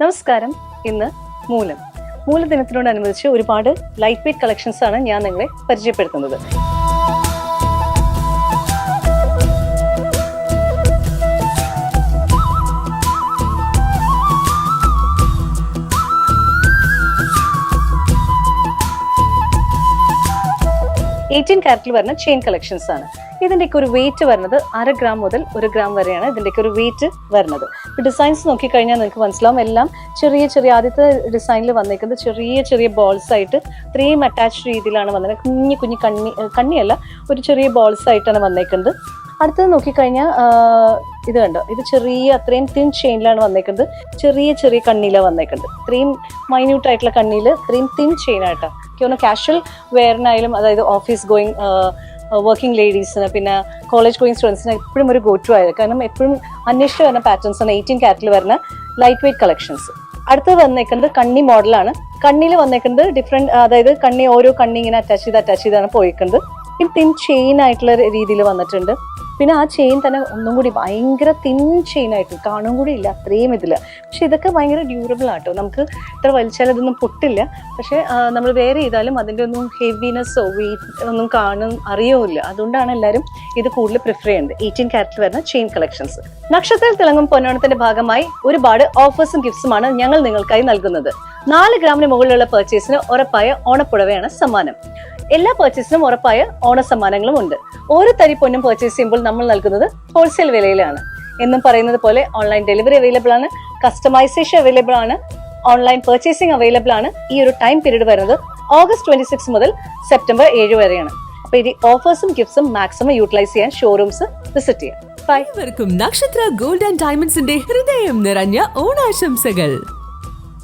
നമസ്കാരം. ഇന്ന് മൂലം. മൂലദിനത്തിനോടനുബന്ധിച്ച് ഒരുപാട് ലൈറ്റ് വെയ്റ്റ് കളക്ഷൻസ് ആണ് ഞാൻ നിങ്ങളെ പരിചയപ്പെടുത്തുന്നത്. എയ്റ്റീൻ കാരറ്റിൽ വരുന്ന ചെയിൻ കളക്ഷൻസ് ആണ്. ഇതിന്റെയൊക്കെ ഒരു വെയിറ്റ് വരുന്നത് അര ഗ്രാം മുതൽ ഒരു ഗ്രാം വരെയാണ് ഇതിന്റെയൊക്കെ ഒരു വെയിറ്റ് വരുന്നത്. ഡിസൈൻസ് നോക്കിക്കഴിഞ്ഞാൽ നിങ്ങൾക്ക് മനസ്സിലാവും എല്ലാം ചെറിയ ചെറിയ ആദ്യത്തെ ഡിസൈനിൽ വന്നേക്കുന്നത് ചെറിയ ചെറിയ ബോൾസ് ആയിട്ട് ഇത്രയും അറ്റാച്ച് രീതിയിലാണ് വന്നത്. കുഞ്ഞു കുഞ്ഞു കണ്ണി കണ്ണിയല്ല ഒരു ചെറിയ ബോൾസ് ആയിട്ടാണ് വന്നേക്കുന്നത്. അടുത്തത് നോക്കിക്കഴിഞ്ഞാൽ ഇത് കണ്ടോ? ഇത് ചെറിയ അത്രയും തിൻ ചെയിനിലാണ് വന്നേക്കുന്നത്. ചെറിയ ചെറിയ കണ്ണിയിലാണ് വന്നേക്കുന്നത്. ഇത്രയും മൈന്യൂട്ട് ആയിട്ടുള്ള കണ്ണിയിൽ ഇത്രയും തിൻ ചെയിൻ തോന്നുന്നു കാഷ്വൽ വെയറിനായാലും അതായത് ഓഫീസ് ഗോയിങ് വർക്കിംഗ് ലേഡീസിന് പിന്നെ കോളേജ് ഗോയിങ് സ്റ്റുഡൻസിന് എപ്പോഴും ഒരു ഗോ ടു കാരണം എപ്പോഴും അന്വേഷിച്ച് വരുന്ന പാറ്റേൺസ് ആണ് എയ്റ്റീൻ കാറ്റിൽ വരുന്ന ലൈറ്റ് വെയ്റ്റ് കളക്ഷൻസ് അടുത്ത് വന്നേക്കുന്നത് കണ്ണി മോഡലാണ് കണ്ണിയിൽ വന്നേക്കുന്നത് ഡിഫറെന്റ് അതായത് കണ്ണി ഓരോ കണ്ണി ഇങ്ങനെ അറ്റാച്ച് ചെയ്ത് അറ്റാച്ച് ചെയ്താണ് പോയിക്കുന്നത്. തിൻ ചെയിൻ ആയിട്ടുള്ള രീതിയിൽ വന്നിട്ടുണ്ട്. പിന്നെ ആ ചെയിൻ തന്നെ ഒന്നും കൂടി ഭയങ്കര തിൻ ചെയിൻ ആയിട്ട് കാണും കൂടി ഇല്ല അത്രയും ഇതിൽ. പക്ഷെ ഇതൊക്കെ ഭയങ്കര ഡ്യൂറബിൾ ആട്ടോ. നമുക്ക് ഇത്ര വലിച്ചാൽ ഇതൊന്നും പൊട്ടില്ല. പക്ഷെ നമ്മൾ വേറെ ചെയ്താലും അതിന്റെ ഒന്നും ഹെവിനെസ്സോ വെയിറ്റ് ഒന്നും കാണും അറിയുമില്ല അതുകൊണ്ടാണ് എല്ലാവരും ഇത് കൂടുതൽ പ്രിഫർ ചെയ്യുന്നത്. എയ്റ്റീൻ ക്യാരറ്റിൽ വരുന്ന ചെയിൻ കളക്ഷൻസ് നക്ഷത്രത്തിൽ തിളങ്ങും പൊന്നോണത്തിന്റെ ഭാഗമായി ഒരുപാട് ഓഫേഴ്സും ഗിഫ്റ്റ്സുമാണ് ഞങ്ങൾ നിങ്ങൾക്കായി നൽകുന്നത്. നാല് ഗ്രാമിന് മുകളിലുള്ള പർച്ചേസിന് ഉറപ്പായ ഓണപ്പുടവയാണ് സമ്മാനം. എല്ലാ പർച്ചേസിനും ഉറപ്പായ ഓണ സമ്മാനങ്ങളും ഉണ്ട്. ഓരോ തരി പൊന്നും പർച്ചേസ് ചെയ്യുമ്പോൾ നമ്മൾ നൽകുന്നത് ഹോൾസെയിൽ വിലയിലാണ്. എന്നും പറയുന്നത് പോലെ ഓൺലൈൻ ഡെലിവറി അവൈലബിൾ ആണ് കസ്റ്റമൈസേഷൻ അവൈലബിൾ ആണ് ഓൺലൈൻ പർച്ചേസിംഗ് അവൈലബിൾ ആണ്. ഈ ഒരു ടൈം പീരീഡ് വരുന്നത് ഓഗസ്റ്റ് ട്വന്റി സിക്സ് മുതൽ സെപ്റ്റംബർ ഏഴ് വരെയാണ്. അപ്പൊ ഇത് ഓഫേഴ്സും ഗിഫ്റ്റ്സും മാക്സിമം യൂട്ടിലൈസ് ചെയ്യാൻ ഷോറൂംസ് വിസിറ്റ് ചെയ്യാം. നക്ഷത്ര ഗോൾഡ് ആൻഡ് ഡയമണ്ട്സിന്റെ ഹൃദയം നിറഞ്ഞ ഓണാശംസകൾ.